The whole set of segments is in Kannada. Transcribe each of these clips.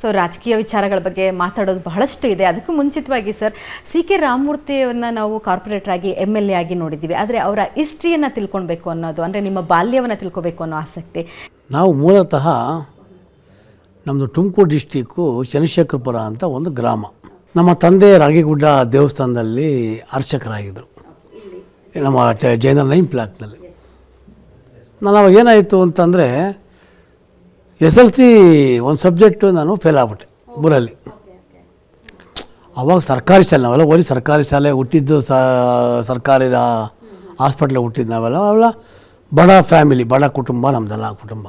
ಸೊ ರಾಜಕೀಯ ವಿಚಾರಗಳ ಬಗ್ಗೆ ಮಾತಾಡೋದು ಬಹಳಷ್ಟು ಇದೆ. ಅದಕ್ಕೂ ಮುಂಚಿತವಾಗಿ ಸರ್, ಸಿ ಕೆ ರಾಮಮೂರ್ತಿಯವ್ರನ್ನ ನಾವು ಕಾರ್ಪೊರೇಟರ್ ಆಗಿ ಎಂ ಎಲ್ ಎ ಆಗಿ ನೋಡಿದ್ದೀವಿ. ಆದರೆ ಅವರ ಹಿಸ್ಟ್ರಿಯನ್ನು ತಿಳ್ಕೊಳ್ಬೇಕು ಅನ್ನೋದು, ಅಂದರೆ ನಿಮ್ಮ ಬಾಲ್ಯವನ್ನು ತಿಳ್ಕೊಬೇಕು ಅನ್ನೋ ಆಸಕ್ತಿ. ನಾವು ಮೂಲತಃ ನಮ್ಮದು ತುಮಕೂರು ಡಿಸ್ಟಿಕ್ಕು ಚಂದ್ರಶೇಖರಪುರ ಅಂತ ಒಂದು ಗ್ರಾಮ. ನಮ್ಮ ತಂದೆ ರಾಗಿಗುಡ್ಡ ದೇವಸ್ಥಾನದಲ್ಲಿ ಅರ್ಚಕರಾಗಿದ್ದರು ನಮ್ಮ ಜೈನ ನೈನ್ ಪ್ಲಾಕ್ನಲ್ಲಿ ನಾನು ಅವಾಗ ಏನಾಯಿತು ಅಂತಂದರೆ ಎಸ್ ಎಲ್ ಸಿ ಒಂದು ಸಬ್ಜೆಕ್ಟು ನಾನು ಫೇಲ್ ಆಗ್ಬಿಟ್ಟೆ ಊರಲ್ಲಿ ಅವಾಗ ಸರ್ಕಾರಿ ಶಾಲೆ, ನಾವೆಲ್ಲ ಓದಿ ಸರ್ಕಾರಿ ಶಾಲೆ ಹುಟ್ಟಿದ್ದು ಸರ್ಕಾರಿ ಹಾಸ್ಪಿಟ್ಲಿಗೆ ಹುಟ್ಟಿದ್ದು ನಾವೆಲ್ಲ ಅವೆಲ್ಲ ಬಡ ಫ್ಯಾಮಿಲಿ, ಬಡ ಕುಟುಂಬ ನಮ್ಮದೆಲ್ಲ ಕುಟುಂಬ.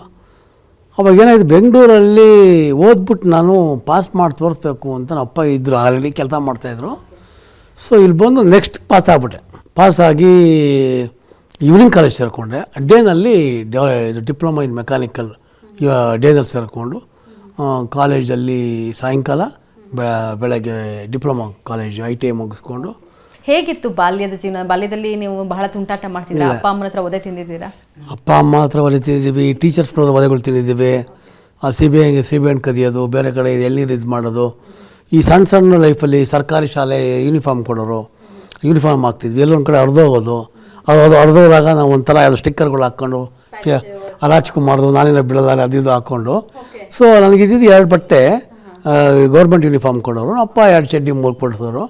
ಅವಾಗ ಏನಾಯಿತು, ಬೆಂಗಳೂರಲ್ಲಿ ಓದ್ಬಿಟ್ಟು ನಾನು ಪಾಸ್ ಮಾಡಿ ತೋರಿಸ್ಬೇಕು ಅಂತ ನಮ್ಮ ಅಪ್ಪ ಇದ್ದರು ಆಲ್ರೆಡಿ ಕೆಲಸ ಮಾಡ್ತಾಯಿದ್ರು ಸೊ ಇಲ್ಲಿ ಬಂದು ನೆಕ್ಸ್ಟ್ ಪಾಸ್ ಆಗ್ಬಿಟ್ಟೆ. ಪಾಸಾಗಿ ಈವ್ನಿಂಗ್ ಕಾಲೇಜ್ ಸೇರಿಕೊಂಡೆ. ಡೇನಲ್ಲಿ ಡೆವ ಇದು ಡಿಪ್ಲೊಮಾ ಇನ್ ಮೆಕ್ಯಾನಿಕಲ್ ಡೇನಲ್ಲಿ ಸೇರಿಕೊಂಡು ಕಾಲೇಜಲ್ಲಿ ಸಾಯಂಕಾಲ ಬೆಳಗ್ಗೆ diploma college I T I ಮುಗಿಸ್ಕೊಂಡು. ಹೇಗಿತ್ತು ಬಾಲ್ಯದ ಜೀವನ? ಬಾಲ್ಯದಲ್ಲಿ ನೀವು ಬಹಳ ತುಂಟಾಟ ಮಾಡ್ತಿದ್ದೀರಾ ಅಪ್ಪ ಅಮ್ಮನ ಹತ್ರ ಒದೆ ತಿಂದಿದ್ದೀರಾ? ಅಪ್ಪ ಅಮ್ಮ ಹತ್ರ ಒಲೆ ತಿಂದಿದ್ದೀವಿ ಟೀಚರ್ಸ್ ಒಲೆಗಳು ತಿಂದಿದ್ದೀವಿ. ಆ ಸಿ ಬಿ ಐ ಸಿ ಬಿ ಹಣ್ಣು ಕದಿಯೋದು ಬೇರೆ ಕಡೆ ಎಳ್ನೀರು ಇದು ಮಾಡೋದು. ಈ ಸಣ್ಣ ಸಣ್ಣ ಲೈಫಲ್ಲಿ ಸರ್ಕಾರಿ ಶಾಲೆ ಯೂನಿಫಾರ್ಮ್ ಕೊಡೋರು ಯೂನಿಫಾರ್ಮ್ ಹಾಕ್ತಿದ್ವಿ. ಎಲ್ಲೊಂದು ಕಡೆ ಹರಿದೋಗೋದು. ಅದು ಅದು ಹರಿದೋದಾಗ ನಾವು ಒಂಥರ ಅದು ಸ್ಟಿಕ್ಕರ್ಗಳು ಹಾಕ್ಕೊಂಡು ರಾಜ್ಕುಮಾರ್ದು ನಾನೇನೋ ಬಿಡಲ್ಲ ಅದು ಇದು ಹಾಕ್ಕೊಂಡು ಸೊ ನನಗೆ ಇದ್ದಿದ್ದು ಎರಡು ಬಟ್ಟೆ ಗೌರ್ಮೆಂಟ್ ಯೂನಿಫಾರ್ಮ್ ಕೊಡೋರು ಅಪ್ಪ ಎರಡು ಚಡ್ಡಿ ಮೂರು ಕೊಡಿಸೋರು.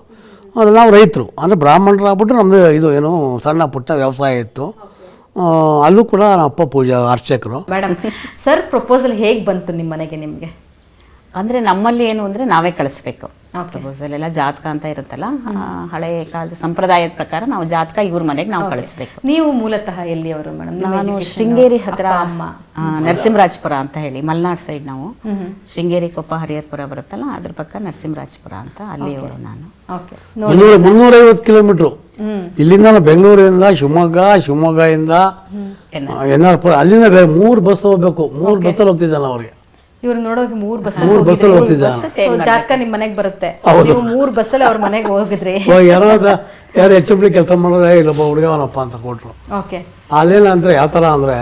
ನಾವು ರೈತರು ಅಂದರೆ ಬ್ರಾಹ್ಮಣರಾಗ್ಬಿಟ್ಟು ನಮ್ಮದು ಇದು ಏನು ಸಣ್ಣ ಪುಟ್ಟ ವ್ಯವಸಾಯ ಇತ್ತು. ಅಲ್ಲೂ ಕೂಡ ನಮ್ಮ ಅಪ್ಪ ಪೂಜಾ ಅರ್ಚಕರು. ಮೇಡಮ್ ಸರ್ ಪ್ರಪೋಸಲ್ ಹೇಗೆ ಬಂತು ನಿಮ್ಮ ಮನೆಗೆ ನಿಮಗೆ? ಅಂದ್ರೆ ನಮ್ಮಲ್ಲಿ ಏನು ಅಂದ್ರೆ ನಾವೇ ಕಳಿಸ್ಬೇಕು. ಪ್ರಪೋಸಲ್ ಎಲ್ಲ ಜಾತಕ ಅಂತ ಇರುತ್ತಲ್ಲ ಹಳೆಯ ಕಾಲದ ಸಂಪ್ರದಾಯದ ಪ್ರಕಾರ ನಾವು ಜಾತಕ ಇವ್ರ ಮನೆಗೆ ನಾವು ಕಳಿಸ್ಬೇಕು. ನೀವು ಮೂಲತಃ ಎಲ್ಲಿಯವರು ಮೇಡಮ್? ನಾನು ಶೃಂಗೇರಿ ಹತ್ರ ಅಮ್ಮ ಆ, ನರಸಿಂಹರಾಜಪುರ ಅಂತ ಹೇಳಿ ಮಲ್ನಾಡ್ ಸೈಡ್ ನಾವು. ಶೃಂಗೇರಿ ಕೊಪ್ಪ ಹರಿಹರಪುರ ಬರುತ್ತಲ್ಲ ಅದ್ರ ಪಕ್ಕ ನರಸಿಂಹರಾಜಪುರ ಅಂತ ಅಲ್ಲಿಯವರು ನಾನು. ಮುನ್ನೂರೈವತ್ತು ಕಿಲೋಮೀಟರ್ ಇಲ್ಲಿಂದ ಬೆಂಗಳೂರಿಂದ ಶಿವಮೊಗ್ಗ ಶಿವಮೊಗ್ಗದಿಂದ ಎನ್ ಆರ್ ಪುರ ಅಲ್ಲಿಂದ ಬೇರೆ ಮೂರು ಬಸ್ ಹೋಗ್ಬೇಕು ಮೂರು ಬಸ್ ಅಲ್ಲಿ ನಾನು ಅವ್ರಿಗೆ. ಇವ್ರು ನೋಡೋಕೆ ಮೂರ್ ಬಸ್ ಮೂರ್ ಬಸ್ಸಲ್ಲಿ ಹೋಗ್ತಿದ್ದೆ ಜಾತಕ ನಿಮ್ ಮನೆಗೆ ಬರುತ್ತೆ. ನೀವು ಮೂರ್ ಬಸ್ಸಲ್ಲಿ ಅವ್ರ ಮನೆಗೆ ಹೋಗಿದ್ರಿ. ಇವಾಗ ಯಾರೋ ಅದ- ಯಾರು ಹೆಚ್ಚು ಕೆಲಸ ಮಾಡೋದೇ ಇಲ್ಲೊಬ್ಬ ಹುಡುಗ ಅವನಪ್ಪ ಅಂತ ಕೊಟ್ಟರು ಓಕೆ ಅಲ್ಲೇನಂದ್ರೆ ಯಾವ ತರ ಅಂದರೆ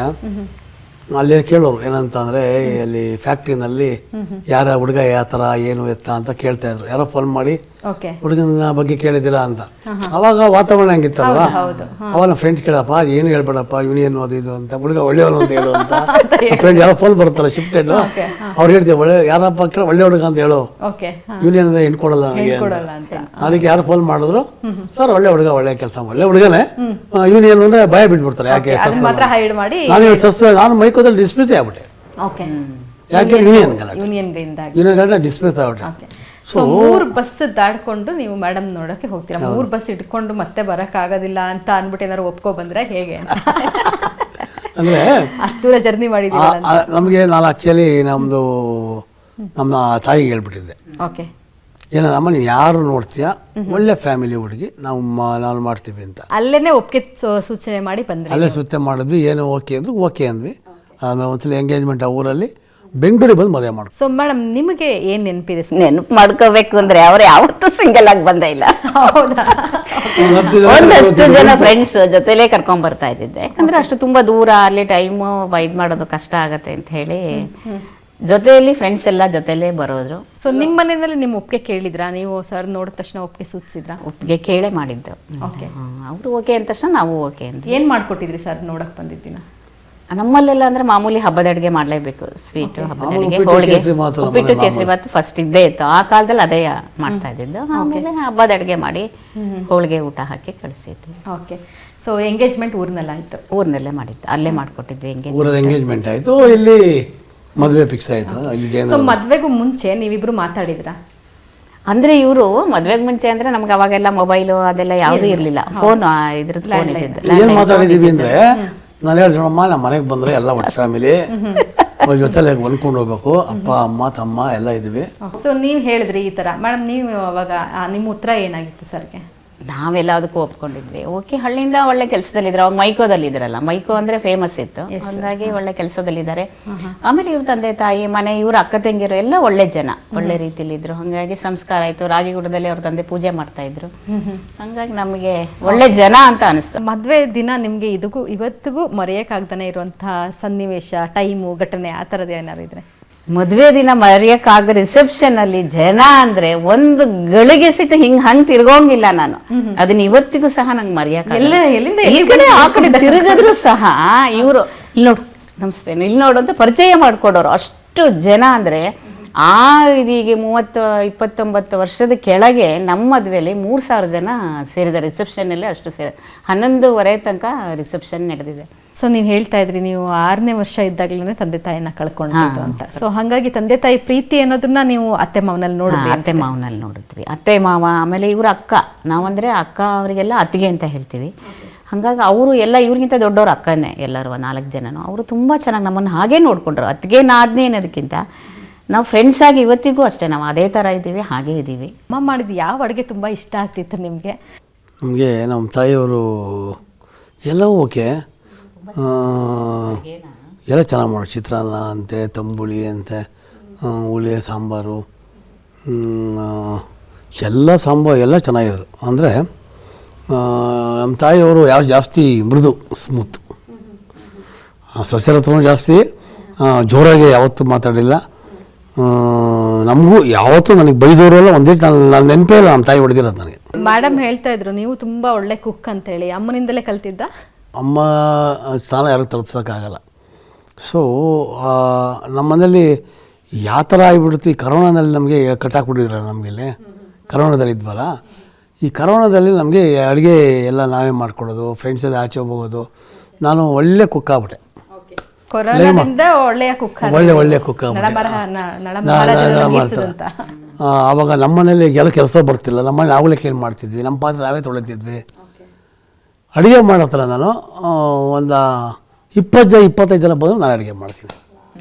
ಅಲ್ಲಿ ಕೇಳೋರು ಏನಂತ ಅಂದರೆ ಅಲ್ಲಿ ಫ್ಯಾಕ್ಟ್ರಿನಲ್ಲಿ ಯಾರ ಹುಡುಗ ಯಾವ ಥರ ಏನು ಎತ್ತ ಅಂತ ಕೇಳ್ತಾ ಇದ್ರು. ಯಾರೋ ಫೋನ್ ಮಾಡಿ ಹುಡುಗನ ಬಗ್ಗೆ ಕೇಳಿದ್ದೀರಾ ಅಂತ. ಅವಾಗ ವಾತಾವರಣ ಹಂಗಿತ್ತಲ್ವ? ಅವಾಗ ಫ್ರೆಂಡ್ಸ್ ಕೇಳಪ್ಪ ಏನು ಹೇಳ್ಬೇಡಪ್ಪ ಯೂನಿಯನ್ ಅದು ಇದು ಅಂತ. ಹುಡುಗ ಒಳ್ಳೆಯವನು ಅಂತ ಹೇಳು ಅಂತ. ಫ್ರೆಂಡ್ ಯಾರೋ ಫೋನ್ ಬರುತ್ತಲ್ಲ ಶಿಫ್ಟೆಡ್ ಅವ್ರು ಹೇಳ್ತೀವಿ ಒಳ್ಳೆ ಯಾರಪ್ಪ ಕೇಳ ಒಳ್ಳೆ ಹುಡುಗ ಅಂತ ಹೇಳು. ಯೂನಿಯನ್ ಅಂದ್ರೆ ಹೆಣ್ಕೊಡಲ್ಲ ನನಗೆ ಅದಕ್ಕೆ ಯಾರು ಫೋನ್ ಮಾಡಿದ್ರು ಸರ್ ಒಳ್ಳೆ ಹುಡುಗ ಒಳ್ಳೆ ಕೆಲಸ ಒಳ್ಳೆ ಹುಡುಗನೇ. ಯೂನಿಯನ್ ಅಂದ್ರೆ ಭಯ ಬಿಟ್ಬಿಡ್ತಾರೆ ಯಾಕೆ ನಾನು ನಾನು ಸಸ್ಪೆಂಡ್ ನಾನು ಮೈಕೋದಲ್ಲಿ ಡಿಸ್ಮಿಸ್ ಆಗ್ಬಿಟ್ಟೆ ಓಕೆ ಯಾಕೆ ಯೂನಿಯನ್ ಗಲಾಟೆ? ಯೂನಿಯನ್ ಇಂದಾಗಿ ಯೂನಿಯನ್ ಗಲಾಟೆ ಡಿಸ್ಮಿಸ್ ಆಗ್ಬಿಟ್ಟೆ. ಓಕೆ ಸೊ ಮೂರ್ ಬಸ್ ದಾಡ್ಕೊಂಡು ನೀವು ಮೇಡಮ್ ನೋಡೋಕೆ ಹೋಗ್ತೀರಾ? ಮೂರ್ ಬಸ್ ಇಟ್ಕೊಂಡು ಮತ್ತೆ ಬರೋಕ್ಕಾಗೋದಿಲ್ಲ ಆಗೋದಿಲ್ಲ ಅಂತ ಅಂದ್ಬಿಟ್ಟು ಏನಾದ್ರು ಒಪ್ಕೊ ಬಂದ್ರೆ ಹೇಗೆ ಅಂದರೆ ಅಷ್ಟು ದೂರ ಜರ್ನಿ ಮಾಡಿದೀವಲ್ಲ ನಮಗೆ ನಾನು ಆ್ಯಕ್ಚುಲಿ ನಮ್ಮದು ನಮ್ಮ ತಾಯಿ ಹೇಳ್ಬಿಟ್ಟಿದ್ದೆ. ಓಕೆ ಏನೋ ಅಮ್ಮ ನೀನು ಯಾರು ನೋಡ್ತೀಯಾ? ಒಳ್ಳೆ ಫ್ಯಾಮಿಲಿ ಹುಡುಗಿ ನಾವು ನಾನು ನಾವು ಮಾಡ್ತೀವಿ ಅಂತ. ಅಲ್ಲೇನೆ ಒಪ್ಪಿಗೆ ಸೂಚನೆ ಮಾಡಿ ಬಂದ್ರೆ ಅಲ್ಲೇ ಸೂಚನೆ ಮಾಡಿದ್ವಿ ಏನೋ ಓಕೆ ಅಂದ್ರು ಓಕೆ ಅಂದ್ವಿ. ಆಮೇಲೆ ಒಂದ್ಸಲ ಎಂಗೇಜ್ಮೆಂಟ್ ಆ ಊರಲ್ಲಿ ಬೆಂಗಳೂರಿಗೆ ಬಂದು ಮದುವೆ ಮಾಡ್ಕೊ ಸೊ ಮೇಡಮ್ ನಿಮಗೆ ಏನು ನೆನಪಿದೆ? ನೆನಪು ಮಾಡ್ಕೋಬೇಕು ಅಂದ್ರೆ ಅವ್ರು ಯಾವತ್ತೂ ಸಿಂಗಲ್ ಆಗಿ ಬಂದೇ ಇಲ್ಲ. ಹೌದಾ? ಒಂದಷ್ಟು ಜನ ಫ್ರೆಂಡ್ಸ್ ಜೊತೆಲೇ ಕರ್ಕೊಂಡ್ ಬರ್ತಾ ಇದ್ದಿದ್ದೆ. ಯಾಕಂದ್ರೆ ಅಷ್ಟು ತುಂಬಾ ದೂರ ಅಲ್ಲಿ ಟೈಮ್ ವೈಡ್ ಮಾಡೋದು ಕಷ್ಟ ಆಗತ್ತೆ ಅಂತ ಹೇಳಿ ಜೊತೆಯಲ್ಲಿ ಫ್ರೆಂಡ್ಸ್ ಎಲ್ಲ ಜೊತೆಲೇ ಬರೋದ್ರು. ಸೊ ನಿಮ್ಮ ಮನೆಯಲ್ಲಿ ನಿಮ್ಮ ಒಪ್ಪಿಗೆ ಕೇಳಿದ್ರಾ? ನೀವು ಸರ್ ನೋಡಿದ ತಕ್ಷಣ ಒಪ್ಪಿಗೆ ಸೂಚಿಸಿದ್ರಾ? ಒಪ್ಪಿಗೆ ಕೇಳೇ ಮಾಡಿದ್ದು. ಓಕೆ ಅವರು ಓಕೆ ಅಂದ ತಕ್ಷಣ ನಾವು ಓಕೆ ಅಂತ ಏನು ಮಾಡ್ಕೊಟ್ಟಿದ್ರಿ ಸರ್ ನೋಡಕ್ ಬಂದಿದ್ದೀನ? ನಮ್ಮಲ್ಲೆಲ್ಲ ಅಂದ್ರೆ ಮಾಮೂಲಿ ಹಬ್ಬದ ಅಡುಗೆ ಮಾಡಲೇಬೇಕು. ಸ್ವೀಟ್ ಹಬ್ಬದ ಅಡುಗೆ ಹೋಳಿಗೆ ಉಪ್ಪಿಟ್ಟು ಕೇಸರಿ ಬಾತು ಫಸ್ಟ್ ಇದ್ದೇ ಇತ್ತು. ಆ ಕಾಲದಲ್ಲಿ ಅದೇ ಮಾಡ್ತಾ ಇದ್ದಿದ್ದು. ಆಮೇಲೆ ಹಬ್ಬದ ಅಡುಗೆ ಮಾಡಿ ಹೋಳಿಗೆ ಊಟ ಹಾಕಿ ಕಳಿಸಿದ್ವಿ ಓಕೆ ಸೊ ಎಂಗೇಜ್ಮೆಂಟ್ ಊರ್ನಲ್ಲಾಯ್ತು ಊರ್ನಲ್ಲೇ ಮಾಡಿತ್ತು ಅಲ್ಲೇ ಮಾಡ್ಕೊಟ್ಟಿದ್ವಿ ಎಂಗೇಜ್ ಎಂಗೇಜ್ಮೆಂಟ್ ಆಯಿತು. ಇಲ್ಲಿ ಮದುವೆ ಫಿಕ್ಸ್ ಆಯಿತು. ಸೊ ಮದ್ವೆಗೂ ಮುಂಚೆ ನೀವಿಬ್ರು ಮಾತಾಡಿದ್ರಾ? ಅಂದ್ರೆ ಇವರು ಮದ್ವೆಗ್ ಮುಂಚೆ ಅಂದ್ರೆ ನಮ್ಗೆ ಅವಾಗೆಲ್ಲ ಮೊಬೈಲು ಅದೆಲ್ಲ ಯಾವ್ದು ಇರ್ಲಿಲ್ಲ. ಫೋನ್ ಇದ್ರದ್ದು ಫೋನ್ ಇದ್ದಿದ್ದು. ಮಾತಾಡಿದೀವಿ ಅಂದರೆ ನಾನು ಹೇಳಿ ನೋಡಮ್ಮ ನಮ್ಮ ಮನೆಗೆ ಬಂದರೆ ಎಲ್ಲ ಒಟ್ಟು ಫ್ಯಾಮಿಲಿ. ಜೊತೆಲೆ ಹೊಂದ್ಕೊಂಡು ಹೋಗ್ಬೇಕು. ಅಪ್ಪ ಅಮ್ಮ ತಮ್ಮ ಎಲ್ಲ ಇದ್ವಿ ಸೊ ನೀವು ಹೇಳಿದ್ರಿ ಈ ತರ. ಮೇಡಮ್ ನೀವು ಅವಾಗ ಆ, ನಿಮ್ಮ ಉತ್ತರ ಏನಾಗಿತ್ತು ಸರ್ಗೆ? ನಾವೆಲ್ಲ ಅದಕ್ಕೂ ಒಪ್ಕೊಂಡಿದ್ವಿ. ಓಕೆ ಹಳ್ಳಿಯಿಂದ ಒಳ್ಳೆ ಕೆಲಸದಲ್ಲಿದ್ರು ಅವಾಗ ಮೈಕೋದಲ್ಲಿ ಇದ್ರಲ್ಲ ಮೈಕೋ ಅಂದ್ರೆ ಫೇಮಸ್ ಇತ್ತು. ಹಾಗಾಗಿ ಒಳ್ಳೆ ಕೆಲಸದಲ್ಲಿದ್ದಾರೆ. ಆಮೇಲೆ ಇವ್ರ ತಂದೆ ತಾಯಿ ಮನೆ ಇವ್ರ ಅಕ್ಕ ತಂಗಿರು ಎಲ್ಲ ಒಳ್ಳೆ ಜನ. ಒಳ್ಳೆ ರೀತಿಲಿ ಇದ್ರು ಹಂಗಾಗಿ ಸಂಸ್ಕಾರ ಆಯ್ತು. ರಾಗಿಗುಡದಲ್ಲಿ ಅವ್ರ ತಂದೆ ಪೂಜೆ ಮಾಡ್ತಾ ಇದ್ರು. ಹಂಗಾಗಿ ನಮಗೆ ಒಳ್ಳೆ ಜನ ಅಂತ ಅನಿಸ್ತು. ಮದ್ವೆ ದಿನ ನಿಮ್ಗೆ ಇದಕ್ಕೂ ಇವತ್ತಿಗೂ ಮರೆಯಕ್ಕಾಗ್ದಾನೆ ಇರುವಂತಹ ಸನ್ನಿವೇಶ ಟೈಮು ಘಟನೆ ಆ ಥರದ್ದು ಏನಾದ್ರು ಇದ್ರೆ? ಮದುವೆ ದಿನ ಮರೆಯಕ್ಕಾಗದ ರಿಸೆಪ್ಷನ್ ಅಲ್ಲಿ ಜನ ಅಂದ್ರೆ ಒಂದು ಗಳಿಗೆ ಸಹಿತ ಹಿಂಗ್ ಹಂಗ್ ತಿರ್ಗೋಂಗಿಲ್ಲ ನಾನು. ಅದನ್ನ ಇವತ್ತಿಗೂ ಸಹ ನಂಗೆ ಮರೆಯಕ್ ಎಲ್ಲ- ಎಲ್ಲಿಂದ ಈ ಕಡೆ ಆ ಕಡೆ ತಿರುಗಿದ್ರು ಸಹ ಇವರು ಇಲ್ಲಿ ನೋಡು ನಮಸ್ತೆ ಇಲ್ಲಿ ನೋಡು ಅಂತ ಪರಿಚಯ ಮಾಡ್ಕೊಡೋರು. ಅಷ್ಟು ಜನ ಅಂದ್ರೆ ಆ ಇದೀಗ ಮೂವತ್ತು ಇಪ್ಪತ್ತೊಂಬತ್ತು ವರ್ಷದ ಕೆಳಗೆ ನಮ್ಮ ಮದುವೆಯಲ್ಲಿ ಮೂರು ಸಾವಿರ ಜನ ರಿಸೆಪ್ಷನ್ ರಿಸೆಪ್ಷನಲ್ಲಿ ಅಷ್ಟು ಸೇರಿ ಹನ್ನೊಂದುವರೆ ತನಕ ರಿಸೆಪ್ಷನ್ ನಡೆದಿದೆ. ಸೊ ನೀವು ಹೇಳ್ತಾ ಇದ್ರಿ ನೀವು ಆರನೇ ವರ್ಷ ಇದ್ದಾಗಲೇ ತಂದೆ ತಾಯಿನ ಕಳ್ಕೊಂಡಿದ್ದು ಅಂತ. ಸೊ ಹಾಗಾಗಿ ತಂದೆ ತಾಯಿ ಪ್ರೀತಿ ಅನ್ನೋದನ್ನ ನೀವು ಅತ್ತೆ ಮಾವನಲ್ಲಿ ನೋಡಿದ್ವಿ ನೋಡಿದ್ರಿ ಅತ್ತೆ ಮಾವನಲ್ಲಿ ನೋಡಿದ್ವಿ. ಅತ್ತೆ ಮಾವ ಆಮೇಲೆ ಇವ್ರ ಅಕ್ಕ. ನಾವಂದ್ರೆ ಅಕ್ಕ ಅವರಿಗೆಲ್ಲ ಅತ್ತಿಗೆ ಅಂತ ಹೇಳ್ತೀವಿ. ಹಾಗಾಗಿ ಅವರು ಎಲ್ಲ ಇವ್ರಿಗಿಂತ ದೊಡ್ಡವ್ರ ಅಕ್ಕನೇ ಎಲ್ಲರೂ ನಾಲ್ಕು ಜನನು. ಅವರು ತುಂಬ ಚೆನ್ನಾಗಿ ನಮ್ಮನ್ನು ಹಾಗೇ ನೋಡ್ಕೊಂಡ್ರು. ಅತ್ತಿಗೆ ನಾದ್ನೆ ಅನ್ನೋದಕ್ಕಿಂತ ನಾವು ಫ್ರೆಂಡ್ಸ್ ಆಗಿ ಇವತ್ತಿಗೂ ಅಷ್ಟೇ ನಾವು ಅದೇ ಥರ ಇದ್ದೀವಿ ಹಾಗೇ ಇದ್ದೀವಿ. ಅಮ್ಮ ಮಾಡಿದ ಯಾವ ಅಡುಗೆ ತುಂಬಾ ಇಷ್ಟ ಆಗ್ತಿತ್ತು ನಿಮಗೆ? ನಮಗೆ ನಮ್ಮ ತಾಯಿಯವರು ಎಲ್ಲವೂ ಓಕೆ ಎಲ್ಲ ಚೆನ್ನಾಗಿ ಮಾಡೋ ಚಿತ್ರಾನ್ನ ಅಂತೆ, ತಂಬುಳಿ ಅಂತೆ ಹುಳಿ, ಸಾಂಬಾರು ಎಲ್ಲ ಸಾಂಬಾರು ಎಲ್ಲ ಚೆನ್ನಾಗಿರೋದು. ಅಂದರೆ ನಮ್ಮ ತಾಯಿಯವರು ಯಾವ ಜಾಸ್ತಿ ಮೃದು, ಸ್ಮೂತ್. ಸಸ್ಯರ ಹತ್ರನೂ ಜಾಸ್ತಿ ಜೋರಾಗಿ ಯಾವತ್ತೂ ಮಾತಾಡಿಲ್ಲ. ನಮಗೂ ಯಾವತ್ತೂ ನನಗೆ ಬೈದವರೆಲ್ಲ ಒಂದೇ ನಾನು ನಾನು ನೆನಪೇ ಇಲ್ಲ ನಮ್ಮ ತಾಯಿ ಹೊಡೆದಿರೋದು ನನಗೆ. ಮೇಡಮ್ ಹೇಳ್ತಾ ಇದ್ರು, ನೀವು ತುಂಬ ಒಳ್ಳೆ ಕುಕ್ ಅಂತ ಹೇಳಿ ಅಮ್ಮನಿಂದಲೇ ಕಲ್ತಿದ್ದ? ಅಮ್ಮ ಸ್ಥಾನ ಯಾರಿಗೂ ತಲುಪ್ಸೋಕ್ಕಾಗಲ್ಲ. ಸೊ ನಮ್ಮ ಮನೇಲಿ ಯಾವ ಥರ ಆಗಿಬಿಡುತ್ತೆ ಈ ಕರೋನಾದಲ್ಲಿ ನಮಗೆ ಕಟ್ಟಾಕ್ಬಿಟ್ಟಿದ್ರಲ್ಲ ನಮಗೆಲ್ಲಿ? ಕರೋನಾದಲ್ಲಿ ಇದ್ವಲ್ಲ? ಈ ಕರೋನಾದಲ್ಲಿ ನಮಗೆ ಅಡುಗೆ ಎಲ್ಲ ನಾವೇ ಮಾಡ್ಕೊಡೋದು ಫ್ರೆಂಡ್ಸ್ ಎಲ್ಲ ಆಚೆ ಹೋಗೋದು. ನಾನು ಒಳ್ಳೆ ಕುಕ್ ಆಗ್ಬಿಟ್ಟೆ. ಕೊರೋನಾದಿಂದ ಒಳ್ಳೆಯ ಕುಕ್ ಒಳ್ಳೆ ಒಳ್ಳೆ ಕುಕ್ ಆವಾಗ ನಮ್ಮ ಮನೇಲಿ ಎಲ್ಲ ಕೆಲಸ ಬರ್ತಿಲ್ಲ. ನಮ್ಮ ಮನೆ ನಾವುಗಳೇ ಕ್ಲೀನ್ ಮಾಡ್ತಿದ್ವಿ. ನಮ್ಮ ಪಾತ್ರೆ ನಾವೇ ತೊಳಿತಿದ್ವಿ ಅಡುಗೆ ಮಾಡೋ ಥರ ನಾನು ಒಂದು ಇಪ್ಪತ್ತು ಜನ ಇಪ್ಪತ್ತೈದು ಜನ ಬಂದರೂ ನಾನು ಅಡುಗೆ ಮಾಡ್ತೀನಿ.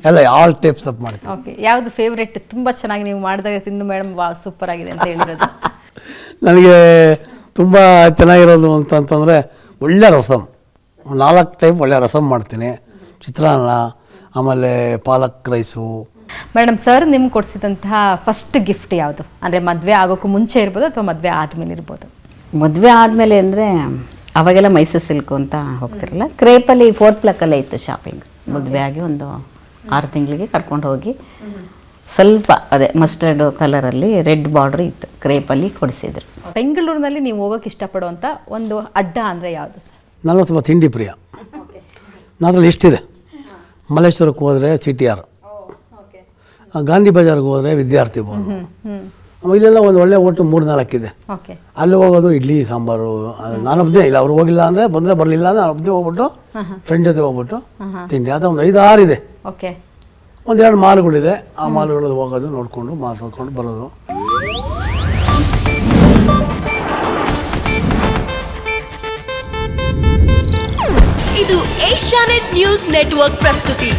ಎಲ್ಲ ಆಲ್ ಟೈಪ್ಸ್ ಅಪ್ ಮಾಡ್ತೀನಿ. ಓಕೆ ಯಾವುದು ಫೇವ್ರೆಟ್ ತುಂಬ ಚೆನ್ನಾಗಿ ನೀವು ಮಾಡಿದಾಗ ತಿಂದು ಮೇಡಮ್ ವಾ ಸೂಪರ್ ಆಗಿದೆ ಅಂತ ಹೇಳಿರೋದು. ನನಗೆ ತುಂಬ ಚೆನ್ನಾಗಿರೋದು ಅಂತಂತಂದರೆ ಒಳ್ಳೆ ರಸಮ್ ನಾಲ್ಕು ಟೈಪ್ ಒಳ್ಳೆ ರಸಮ್ ಮಾಡ್ತೀನಿ. ಚಿತ್ರಾನ್ನ ಆಮೇಲೆ ಪಾಲಕ್ ರೈಸು. ಮೇಡಮ್ ಸರ್ ನಿಮ್ಗೆ ಕೊಡಿಸಿದಂತಹ ಫಸ್ಟ್ ಗಿಫ್ಟ್ ಯಾವುದು? ಅಂದರೆ ಮದುವೆ ಆಗೋಕ್ಕೂ ಮುಂಚೆ ಇರ್ಬೋದು ಅಥವಾ ಮದುವೆ ಆದಮೇಲೆ ಇರ್ಬೋದು? ಮದುವೆ ಆದಮೇಲೆ ಅಂದರೆ ಅವಾಗೆಲ್ಲ ಮೈಸೂರು ಸಿಲ್ಕು ಅಂತ ಹೋಗ್ತಿರಲ್ಲ? ಕ್ರೇಪಲ್ಲಿ ಫೋರ್ತ್ ಪ್ಲಕ್ಕಲ್ಲೇ ಇತ್ತು ಶಾಪಿಂಗ್ ಮದುವೆ ಆಗಿ ಒಂದು ಆರು ತಿಂಗಳಿಗೆ ಕರ್ಕೊಂಡು ಹೋಗಿ ಸ್ವಲ್ಪ ಅದೇ ಮಸ್ಟರ್ಡ್ ಕಲರಲ್ಲಿ ರೆಡ್ ಬಾರ್ಡ್ರ್ ಇತ್ತು ಕ್ರೇಪಲ್ಲಿ ಕೊಡಿಸಿದ್ರು. ಬೆಂಗಳೂರಿನಲ್ಲಿ ನೀವು ಹೋಗೋಕೆ ಇಷ್ಟಪಡುವಂಥ ಒಂದು ಅಡ್ಡ ಅಂದರೆ ಯಾವುದು ಸರ್? ನಾನು ತುಂಬ ತಿಂಡಿ ಪ್ರಿಯ. ನಾದ್ರಲ್ಲಿ ಎಷ್ಟಿದೆ ಮಲ್ಲೇಶ್ವರಕ್ಕೆ ಹೋದರೆ ಸಿ ಟಿ ಆರ್ ಗಾಂಧಿ ಬಜಾರ್ಗೆ ಹೋದರೆ ವಿದ್ಯಾರ್ಥಿ ಭವನ. ಇಲ್ಲೆಲ್ಲ ಒಂದು ಒಳ್ಳೆ ಒಟ್ಟು ಮೂರು ನಾಲ್ಕಿದೆ ಓಕೆ. ಅಲ್ಲಿ ಹೋಗೋದು ಇಡ್ಲಿ ಸಾಂಬಾರು ನಾನು ನಾನೊಬ್ಬನೇ ಇಲ್ಲ ಅವ್ರು ಹೋಗಿಲ್ಲ ಅಂದರೆ ಬಂದರೆ ಬರಲಿಲ್ಲ ಅಂದರೆ ಒಬ್ಬನೇ ಹೋಗ್ಬಿಟ್ಟು ಫ್ರೆಂಡ್ ಜೊತೆ ಹೋಗ್ಬಿಟ್ಟು ತಿಂಡಿ. ಅದು ಒಂದು ಐದು ಆರು ಇದೆ. ಓಕೆ. ಒಂದೆರಡು ಮಾಲ್ಗಳಿದೆ. ಆ ಮಾಲ್ಗಳಿಗೆ ಹೋಗೋದು ನೋಡಿಕೊಂಡು ಮಾತಾಡ್ಕೊಂಡು ಬರೋದು. ಇದು ಏಷ್ಯಾನೆಟ್ ನ್ಯೂಸ್ ನೆಟ್ವರ್ಕ್ ಪ್ರಸ್ತುತಿ.